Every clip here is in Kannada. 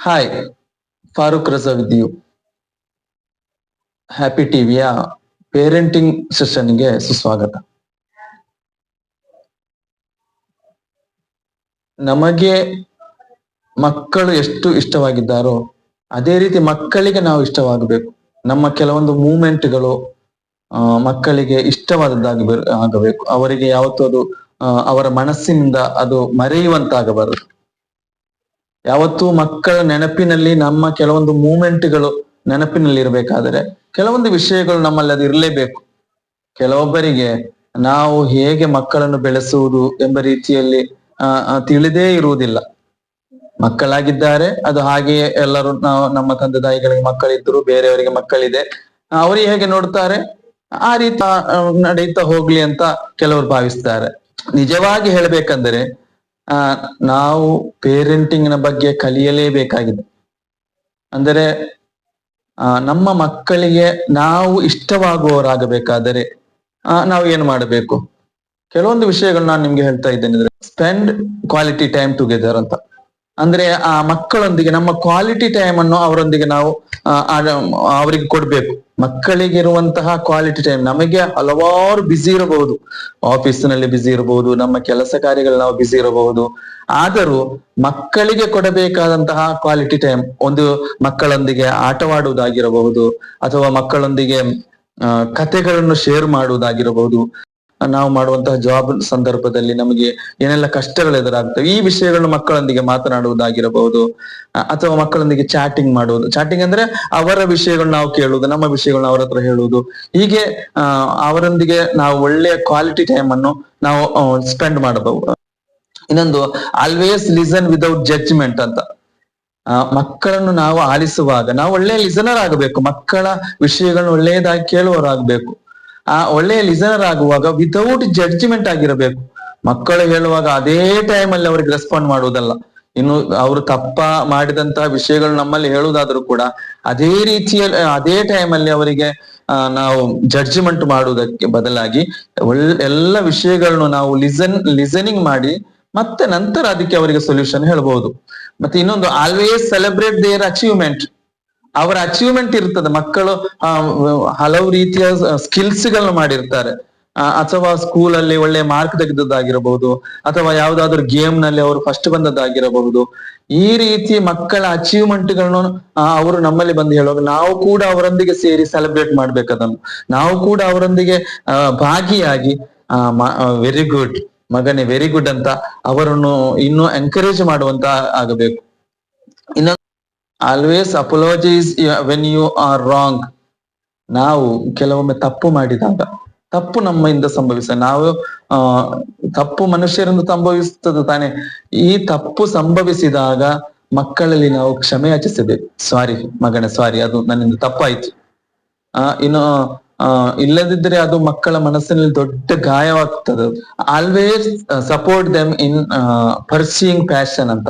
Hi Farooq Raza with happy ಟಿವಿಯ ಪೇರೆಂಟಿಂಗ್ ಸೆಷನ್ಗೆ ಸುಸ್ವಾಗತ. ನಮಗೆ ಮಕ್ಕಳು ಎಷ್ಟು ಇಷ್ಟವಾಗಿದ್ದಾರೋ ಅದೇ ರೀತಿ ಮಕ್ಕಳಿಗೆ ನಾವು ಇಷ್ಟವಾಗಬೇಕು. ನಮ್ಮ ಕೆಲವೊಂದು ಮೂಮೆಂಟ್ಗಳು ಮಕ್ಕಳಿಗೆ ಇಷ್ಟವಾದದ್ದಾಗಿ ಆಗಬೇಕು. ಅವರಿಗೆ ಯಾವತ್ತೂ ಅದು ಅವರ ಮನಸ್ಸಿನಿಂದ ಅದು ಮರೆಯುವಂತಾಗಬಾರದು. ಯಾವತ್ತೂ ಮಕ್ಕಳ ನೆನಪಿನಲ್ಲಿ ನಮ್ಮ ಕೆಲವೊಂದು ಮೂಮೆಂಟ್ಗಳು ನೆನಪಿನಲ್ಲಿ ಇರಬೇಕಾದರೆ ಕೆಲವೊಂದು ವಿಷಯಗಳು ನಮ್ಮಲ್ಲಿ ಅದು ಇರಲೇಬೇಕು. ಕೆಲವೊಬ್ಬರಿಗೆ ನಾವು ಹೇಗೆ ಮಕ್ಕಳನ್ನು ಬೆಳೆಸುವುದು ಎಂಬ ರೀತಿಯಲ್ಲಿ ತಿಳಿದೇ ಇರುವುದಿಲ್ಲ. ಮಕ್ಕಳಾಗಿದ್ದಾರೆ, ಅದು ಹಾಗೆಯೇ ಎಲ್ಲರೂ ನಾವು ನಮ್ಮ ತಂದೆ ತಾಯಿಗಳಿಗೆ ಮಕ್ಕಳಿದ್ರು ಬೇರೆಯವರಿಗೆ ಮಕ್ಕಳಿದೆ. ಅವರು ಅವರಿಗೆ ಹೇಗೆ ನೋಡ್ತಾರೆ? ಆ ರೀತಿ ನಡೀತಾ ಹೋಗ್ಲಿ ಅಂತ ಕೆಲವರು ಭಾವಿಸ್ತಾರೆ. ನಿಜವಾಗಿ ಹೇಳ್ಬೇಕಂದ್ರೆ ನಾವು ಪೇರೆಂಟಿಂಗ್ನ ಬಗ್ಗೆ ಕಲಿಯಲೇಬೇಕಾಗಿದೆ. ಅಂದರೆ ನಮ್ಮ ಮಕ್ಕಳಿಗೆ ನಾವು ಇಷ್ಟವಾಗುವವರಾಗಬೇಕಾದರೆ ನಾವು ಏನು ಮಾಡಬೇಕು? ಕೆಲವೊಂದು ವಿಷಯಗಳು ನಾನು ನಿಮ್ಗೆ ಹೇಳ್ತಾ ಇದ್ದೇನೆ. ಸ್ಪೆಂಡ್ ಕ್ವಾಲಿಟಿ ಟೈಮ್ ಟುಗೆದರ್ ಅಂತ. ಅಂದ್ರೆ ಆ ಮಕ್ಕಳೊಂದಿಗೆ, ನಮ್ಮ ಕ್ವಾಲಿಟಿ ಟೈಮ್ ಅನ್ನು ಅವರೊಂದಿಗೆ ನಾವು ಅವರಿಗೆ ಕೊಡ್ಬೇಕು. ಮಕ್ಕಳಿಗೆ ಇರುವಂತಹ ಕ್ವಾಲಿಟಿ ಟೈಮ್ ನಮಗೆ ಹಲವಾರು ಬಿಸಿ ಇರಬಹುದು. ಆಫೀಸಿನಲ್ಲಿ ಬಿಸಿ ಇರಬಹುದು, ನಮ್ಮ ಕೆಲಸ ಕಾರ್ಯಗಳು ನಾವು ಬಿಸಿ ಇರಬಹುದು. ಆದರೂ ಮಕ್ಕಳಿಗೆ ಕೊಡಬೇಕಾದಂತಹ ಕ್ವಾಲಿಟಿ ಟೈಮ್ ಒಂದು ಮಕ್ಕಳೊಂದಿಗೆ ಆಟವಾಡುವುದಾಗಿರಬಹುದು, ಅಥವಾ ಮಕ್ಕಳೊಂದಿಗೆ ಕಥೆಗಳನ್ನು ಶೇರ್ ಮಾಡುವುದಾಗಿರಬಹುದು. ನಾವು ಮಾಡುವಂತಹ ಜಾಬ್ ಸಂದರ್ಭದಲ್ಲಿ ನಮಗೆ ಏನೆಲ್ಲ ಕಷ್ಟಗಳು ಎದುರಾಗ್ತವೆ, ಈ ವಿಷಯಗಳನ್ನು ಮಕ್ಕಳೊಂದಿಗೆ ಮಾತನಾಡುವುದಾಗಿರಬಹುದು ಅಥವಾ ಮಕ್ಕಳೊಂದಿಗೆ ಚಾಟಿಂಗ್ ಮಾಡುವುದು. ಚಾಟಿಂಗ್ ಅಂದ್ರೆ ಅವರ ವಿಷಯಗಳನ್ನ ನಾವು ಕೇಳುವುದು, ನಮ್ಮ ವಿಷಯಗಳನ್ನ ಅವರ ಹತ್ರ ಹೇಳುವುದು. ಹೀಗೆ ಅವರೊಂದಿಗೆ ನಾವು ಒಳ್ಳೆಯ ಕ್ವಾಲಿಟಿ ಟೈಮ್ ಅನ್ನು ನಾವು ಸ್ಪೆಂಡ್ ಮಾಡಬಹುದು. ಇನ್ನೊಂದು ಆಲ್ವೇಸ್ ಲಿಸನ್ ವಿದೌಟ್ ಜಡ್ಜ್ಮೆಂಟ್ ಅಂತ. ಮಕ್ಕಳನ್ನು ನಾವು ಆಲಿಸುವಾಗ, ನಾವು ಒಳ್ಳೆಯ ಲಿಸನರ್ ಆಗಬೇಕು, ಮಕ್ಕಳ ವಿಷಯಗಳನ್ನು ಒಳ್ಳೆಯದಾಗಿ ಕೇಳುವವರಾಗಬೇಕು. ಆ ಒಳ್ಳೆಯ ಲಿಸನರ್ ಆಗುವಾಗ ವಿತೌಟ್ ಜಡ್ಜ್ಮೆಂಟ್ ಆಗಿರಬೇಕು. ಮಕ್ಕಳು ಹೇಳುವಾಗ ಅದೇ ಟೈಮ್ ಅಲ್ಲಿ ಅವರಿಗೆ ರೆಸ್ಪಾಂಡ್ ಮಾಡುವುದಲ್ಲ. ಇನ್ನು ಅವರು ತಪ್ಪ ಮಾಡಿದಂತಹ ವಿಷಯಗಳು ನಮ್ಮಲ್ಲಿ ಹೇಳುವುದಾದ್ರೂ ಕೂಡ ಅದೇ ರೀತಿಯಲ್ಲಿ, ಅದೇ ಟೈಮ್ ಅಲ್ಲಿ ಅವರಿಗೆ ನಾವು ಜಡ್ಜ್ಮೆಂಟ್ ಮಾಡುವುದಕ್ಕೆ ಬದಲಾಗಿ ಒಳ್ಳೆ ಎಲ್ಲ ವಿಷಯಗಳನ್ನು ನಾವು ಲಿಸನ್ ಲಿಸನಿಂಗ್ ಮಾಡಿ ಮತ್ತೆ ನಂತರ ಅದಕ್ಕೆ ಅವರಿಗೆ ಸೊಲ್ಯೂಷನ್ ಹೇಳ್ಬಹುದು ಮತ್ತೆ ಇನ್ನೊಂದು ಆಲ್ವೇಸ್ ಸೆಲೆಬ್ರೇಟ್ ದೇರ್ ಅಚೀವ್ಮೆಂಟ್ ಅವರ ಅಚೀವ್ಮೆಂಟ್ ಇರ್ತದೆ. ಮಕ್ಕಳು ಹಲವು ರೀತಿಯ ಸ್ಕಿಲ್ಸ್ ಗಳನ್ನ ಮಾಡಿರ್ತಾರೆ. ಅಥವಾ ಸ್ಕೂಲ್ ಅಲ್ಲಿ ಒಳ್ಳೆ ಮಾರ್ಕ್ ತೆಗೆದದ್ದಾಗಿರಬಹುದು, ಅಥವಾ ಯಾವ್ದಾದ್ರು ಗೇಮ್ನಲ್ಲಿ ಅವರು ಫಸ್ಟ್ ಬಂದದ್ದಾಗಿರಬಹುದು. ಈ ರೀತಿ ಮಕ್ಕಳ ಅಚೀವ್ಮೆಂಟ್ಗಳನ್ನು ಅವರು ನಮ್ಮಲ್ಲಿ ಬಂದು ಹೇಳುವಾಗ ನಾವು ಕೂಡ ಅವರೊಂದಿಗೆ ಸೇರಿ ಸೆಲೆಬ್ರೇಟ್ ಮಾಡ್ಬೇಕು ಅದನ್ನು. ನಾವು ಕೂಡ ಅವರೊಂದಿಗೆ ಭಾಗಿಯಾಗಿ ವೆರಿ ಗುಡ್ ಮಗನೇ ವೆರಿ ಗುಡ್ ಅಂತ ಅವರನ್ನು ಇನ್ನೂ ಎನ್ಕರೇಜ್ ಮಾಡುವಂತ ಆಗಬೇಕು. ಇನ್ನೊಂದು always apologies when you are wrong ನಾವು ಕೆಲವೊಮ್ಮೆ ತಪ್ಪು ಮಾಡಿದಾಗ, ತಪ್ಪು ನಮ್ಮಿಂದ ಸಂಭವಿಸ ನಾವು ತಪ್ಪು ಮನುಷ್ಯರಿಂದ ಸಂಭವಿಸುತ್ತದೆ ತಾನೆ. ಈ ತಪ್ಪು ಸಂಭವಿಸಿದಾಗ ಮಕ್ಕಳಲ್ಲಿ ನಾವು ಕ್ಷಮೆ ಯಾಚಿಸಬೇಕು ಸಾರಿ ಮಗನ ಸಾರಿ ಅದು ನನ್ನಿಂದ ತಪ್ಪಾಯ್ತು. ಆ, ಇನ್ನು ಇಲ್ಲದಿದ್ರೆ ಅದು ಮಕ್ಕಳ ಮನಸ್ಸಿನಲ್ಲಿ ದೊಡ್ಡ ಗಾಯವಾಗ್ತದೆ. Always support them in pursuing passion ಅಂತ.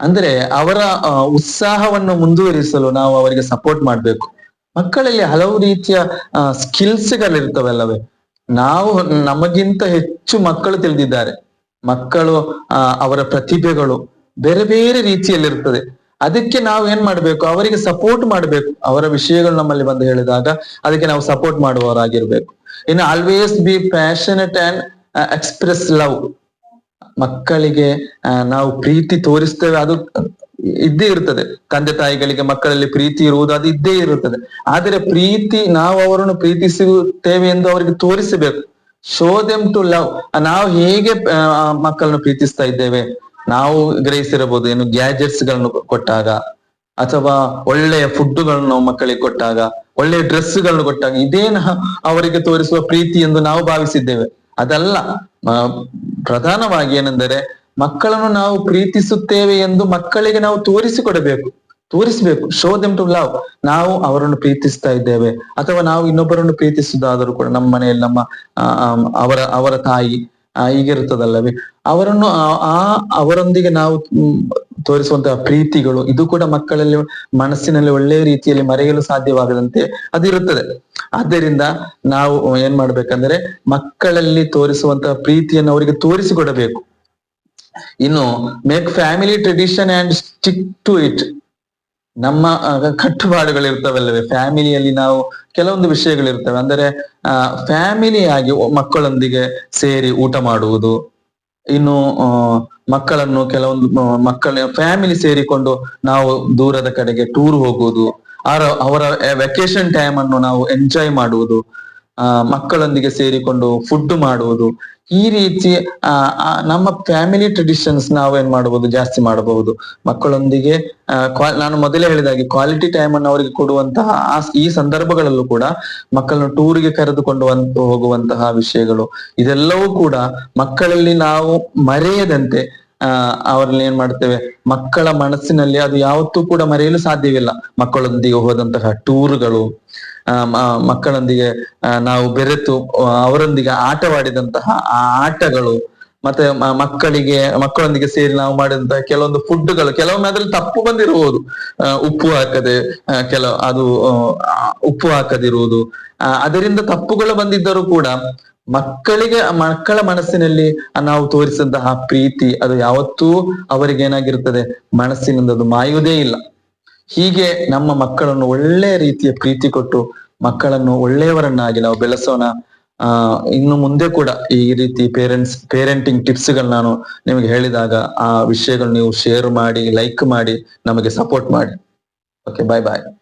ಅಂದ್ರೆ ಅವರ ಉತ್ಸಾಹವನ್ನು ಮುಂದುವರಿಸಲು ನಾವು ಅವರಿಗೆ ಸಪೋರ್ಟ್ ಮಾಡ್ಬೇಕು. ಮಕ್ಕಳಲ್ಲಿ ಹಲವು ರೀತಿಯ ಸ್ಕಿಲ್ಸ್ ಗಳಿರ್ತವಲ್ಲವೇ? ನಾವು ನಮಗಿಂತ ಹೆಚ್ಚು ಮಕ್ಕಳು ತಿಳಿದಿದ್ದಾರೆ. ಮಕ್ಕಳು ಅವರ ಪ್ರತಿಭೆಗಳು ಬೇರೆ ಬೇರೆ ರೀತಿಯಲ್ಲಿರ್ತದೆ. ಅದಕ್ಕೆ ನಾವು ಏನ್ ಮಾಡ್ಬೇಕು? ಅವರಿಗೆ ಸಪೋರ್ಟ್ ಮಾಡ್ಬೇಕು. ಅವರ ವಿಷಯಗಳು ನಮ್ಮಲ್ಲಿ ಬಂದು ಹೇಳಿದಾಗ ಅದಕ್ಕೆ ನಾವು ಸಪೋರ್ಟ್ ಮಾಡುವವರಾಗಿರ್ಬೇಕು. ಇನ್ನು always be passionate and express love ಮಕ್ಕಳಿಗೆ ನಾವು ಪ್ರೀತಿ ತೋರಿಸ್ತೇವೆ, ಅದು ಇದ್ದೇ ಇರ್ತದೆ. ತಂದೆ ತಾಯಿಗಳಿಗೆ ಮಕ್ಕಳಲ್ಲಿ ಪ್ರೀತಿ ಇರುವುದು ಅದು ಇದ್ದೇ ಇರುತ್ತದೆ. ಆದರೆ ಪ್ರೀತಿ, ನಾವು ಅವರನ್ನು ಪ್ರೀತಿಸುತ್ತೇವೆ ಎಂದು ಅವರಿಗೆ ತೋರಿಸಬೇಕು. ಶೋ ದೆಮ್ ಟು ಲವ್ ನಾವು ಹೇಗೆ ಮಕ್ಕಳನ್ನು ಪ್ರೀತಿಸ್ತಾ ಇದ್ದೇವೆ? ನಾವು ಗ್ರಹಿಸಿರಬಹುದು ಏನು ಗ್ಯಾಜೆಟ್ಸ್ಗಳನ್ನು ಕೊಟ್ಟಾಗ, ಅಥವಾ ಒಳ್ಳೆಯ ಫುಡ್ಗಳನ್ನು ಮಕ್ಕಳಿಗೆ ಕೊಟ್ಟಾಗ, ಒಳ್ಳೆಯ ಡ್ರೆಸ್ಗಳನ್ನು ಕೊಟ್ಟಾಗ, ಇದೇನ ಅವರಿಗೆ ತೋರಿಸುವ ಪ್ರೀತಿ ಎಂದು ನಾವು ಭಾವಿಸಿದ್ದೇವೆ. ಅದಲ್ಲ ಪ್ರಧಾನವಾಗಿ ಏನೆಂದರೆ ಮಕ್ಕಳನ್ನು ನಾವು ಪ್ರೀತಿಸುತ್ತೇವೆ ಎಂದು ಮಕ್ಕಳಿಗೆ ನಾವು ತೋರಿಸಿಕೊಡಬೇಕು, ತೋರಿಸಬೇಕು ಶೋ ದೆಮ್ ಟು ಲವ್ ನಾವು ಅವರನ್ನು ಪ್ರೀತಿಸ್ತಾ ಇದ್ದೇವೆ. ಅಥವಾ ನಾವು ಇನ್ನೊಬ್ಬರನ್ನು ಪ್ರೀತಿಸುವುದಾದರೂ ಕೂಡ ನಮ್ಮ ಮನೆಯಲ್ಲಿ ನಮ್ಮ ಅವರ ಅವರ ತಾಯಿ ಹೀಗಿರುತ್ತದಲ್ಲವೇ? ಅವರನ್ನು, ಆ ಅವರೊಂದಿಗೆ ನಾವು ತೋರಿಸುವಂತಹ ಪ್ರೀತಿಗಳು, ಇದು ಕೂಡ ಮಕ್ಕಳಲ್ಲಿ ಮನಸ್ಸಿನಲ್ಲಿ ಒಳ್ಳೆಯ ರೀತಿಯಲ್ಲಿ ಮರೆಯಲು ಸಾಧ್ಯವಾಗದಂತೆ ಅದಿರುತ್ತದೆ ಆದ್ದರಿಂದ ನಾವು ಏನ್ ಮಾಡ್ಬೇಕಂದ್ರೆ ಮಕ್ಕಳಲ್ಲಿ ತೋರಿಸುವಂತಹ ಪ್ರೀತಿಯನ್ನು ಅವರಿಗೆ ತೋರಿಸಿಕೊಡಬೇಕು. ಇನ್ನು make family tradition and stick to it ನಮ್ಮ ಕಟ್ಟುಪಾಡುಗಳು ಇರ್ತವಲ್ಲವೇ ಫ್ಯಾಮಿಲಿಯಲ್ಲಿ ನಾವು ಕೆಲವೊಂದು ವಿಷಯಗಳಿರ್ತವೆ. ಅಂದರೆ, ಆ ಫ್ಯಾಮಿಲಿ ಆಗಿ ಮಕ್ಕಳೊಂದಿಗೆ ಸೇರಿ ಊಟ ಮಾಡುವುದು. ಇನ್ನು ಮಕ್ಕಳನ್ನು ಕೆಲವೊಂದು ಮಕ್ಕಳ, ಫ್ಯಾಮಿಲಿ ಸೇರಿಕೊಂಡು ನಾವು ದೂರದ ಕಡೆಗೆ ಟೂರ್ ಹೋಗುವುದು. ಅವರ ವೆಕೇಶನ್ ಟೈಮ್ ಅನ್ನು ನಾವು ಎಂಜಾಯ್ ಮಾಡುವುದು ಮಕ್ಕಳೊಂದಿಗೆ ಸೇರಿಕೊಂಡು ಫುಡ್ ಮಾಡುವುದು, ಈ ರೀತಿ ನಮ್ಮ ಫ್ಯಾಮಿಲಿ ಟ್ರೆಡಿಷನ್ಸ್ ನಾವು ಏನ್ ಮಾಡಬಹುದು ಜಾಸ್ತಿ ಮಾಡಬಹುದು. ಮಕ್ಕಳೊಂದಿಗೆ ನಾನು ಮೊದಲೇ ಹೇಳಿದಾಗೆ ಕ್ವಾಲಿಟಿ ಟೈಮ್ ಅನ್ನು ಅವರಿಗೆ ಕೊಡುವಂತಹ ಈ ಸಂದರ್ಭಗಳಲ್ಲೂ ಕೂಡ ಮಕ್ಕಳನ್ನು ಟೂರಿಗೆ ಕರೆದುಕೊಂಡು ಹೋಗುವಂತಹ ವಿಷಯಗಳು, ಇದೆಲ್ಲವೂ ಕೂಡ ಮಕ್ಕಳಲ್ಲಿ ನಾವು ಮರೆಯದಂತೆ ಅವರಲ್ಲಿ ಏನ್ ಮಾಡ್ತೇವೆ? ಮಕ್ಕಳ ಮನಸ್ಸಿನಲ್ಲಿ ಅದು ಯಾವತ್ತೂ ಕೂಡ ಮರೆಯಲು ಸಾಧ್ಯವಿಲ್ಲ. ಮಕ್ಕಳೊಂದಿಗೆ ಹೋದಂತಹ ಟೂರ್ಗಳು ಮಕ್ಕಳೊಂದಿಗೆ ನಾವು ಬೆರೆತು ಅವರೊಂದಿಗೆ ಆಟವಾಡಿದಂತಹ ಆ ಆಟಗಳು, ಮತ್ತೆ ಮಕ್ಕಳಿಗೆ, ಮಕ್ಕಳೊಂದಿಗೆ ಸೇರಿ ನಾವು ಮಾಡಿದಂತಹ ಕೆಲವೊಂದು ಫುಡ್ಗಳು ಕೆಲವೊಮ್ಮೆ ಅದ್ರಲ್ಲಿ ತಪ್ಪು ಬಂದಿರಬಹುದು. ಉಪ್ಪು ಹಾಕದೆ ಕೆಲವು, ಅದು ಉಪ್ಪು ಹಾಕದಿರುವುದು. ಅದರಿಂದ ತಪ್ಪುಗಳು ಬಂದಿದ್ದರೂ ಕೂಡ ಮಕ್ಕಳಿಗೆ, ಮಕ್ಕಳ ಮನಸ್ಸಿನಲ್ಲಿ ನಾವು ತೋರಿಸಿದಂತಹ ಪ್ರೀತಿ, ಅದು ಯಾವತ್ತೂ ಅವರಿಗೆ ಏನಾಗಿರ್ತದೆ ಮನಸ್ಸಿನಿಂದ ಅದು ಮಾಯುವುದೇ ಇಲ್ಲ. ಹೀಗೆ ನಮ್ಮ ಮಕ್ಕಳನ್ನು ಒಳ್ಳೆಯ ರೀತಿಯ ಪ್ರೀತಿ ಕೊಟ್ಟು, ಮಕ್ಕಳನ್ನು ಒಳ್ಳೆಯವರನ್ನಾಗಿ ನಾವು ಬೆಳೆಸೋಣ. ಆ, ಇನ್ನು ಮುಂದೆ ಕೂಡ ಈ ರೀತಿ ಪೇರೆಂಟ್ಸ್ ಪೇರೆಂಟಿಂಗ್ ಟಿಪ್ಸ್ಗಳು ನಾನು ನಿಮಗೆ ಹೇಳಿದಾಗ ಆ ವಿಷಯಗಳು ನೀವು ಶೇರ್ ಮಾಡಿ ಲೈಕ್ ಮಾಡಿ, ನಮಗೆ ಸಪೋರ್ಟ್ ಮಾಡಿ. ಓಕೆ ಬಾಯ್ ಬಾಯ್